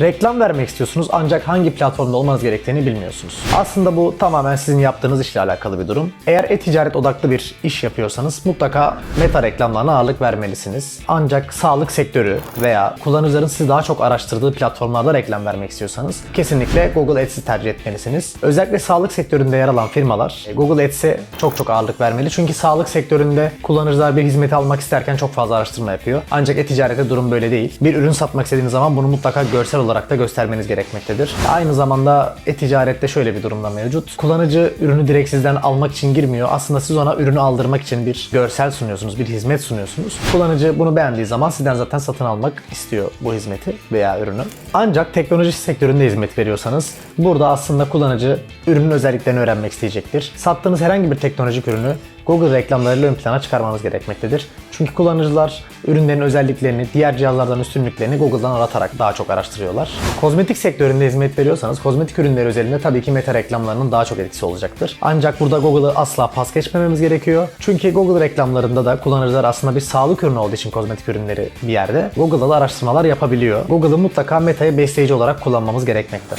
Reklam vermek istiyorsunuz ancak hangi platformda olmanız gerektiğini bilmiyorsunuz. Aslında bu tamamen sizin yaptığınız işle alakalı bir durum. Eğer e-ticaret odaklı bir iş yapıyorsanız mutlaka meta reklamlarına ağırlık vermelisiniz. Ancak sağlık sektörü veya kullanıcıların sizi daha çok araştırdığı platformlarda reklam vermek istiyorsanız kesinlikle Google Ads'i tercih etmelisiniz. Özellikle sağlık sektöründe yer alan firmalar e, Google Ads'e çok çok ağırlık vermeli. Çünkü sağlık sektöründe kullanıcılar bir hizmeti almak isterken çok fazla araştırma yapıyor. Ancak e-ticarette durum böyle değil. Bir ürün satmak istediğiniz zaman bunu mutlaka görsel olarak da göstermeniz gerekmektedir. Aynı zamanda e-ticarette şöyle bir durumda mevcut. Kullanıcı ürünü direkt sizden almak için girmiyor. Aslında siz ona ürünü aldırmak için bir görsel sunuyorsunuz, bir hizmet sunuyorsunuz. Kullanıcı bunu beğendiği zaman sizden zaten satın almak istiyor bu hizmeti veya ürünü. Ancak teknoloji sektöründe hizmet veriyorsanız burada aslında kullanıcı ürünün özelliklerini öğrenmek isteyecektir. Sattığınız herhangi bir teknolojik ürünü Google reklamlarıyla ön plana çıkarmanız gerekmektedir. Çünkü kullanıcılar ürünlerin özelliklerini, diğer cihazlardan üstünlüklerini Google'dan aratarak daha çok araştırıyorlar. Kozmetik sektöründe hizmet veriyorsanız kozmetik ürünleri özelinde tabii ki meta reklamlarının daha çok etkisi olacaktır. Ancak burada Google'ı asla pas geçmememiz gerekiyor. Çünkü Google reklamlarında da kullanıcılar aslında bir sağlık ürünü olduğu için kozmetik ürünleri bir yerde Google'da da araştırmalar yapabiliyor. Google'ı mutlaka metayı besleyici olarak kullanmamız gerekmekte.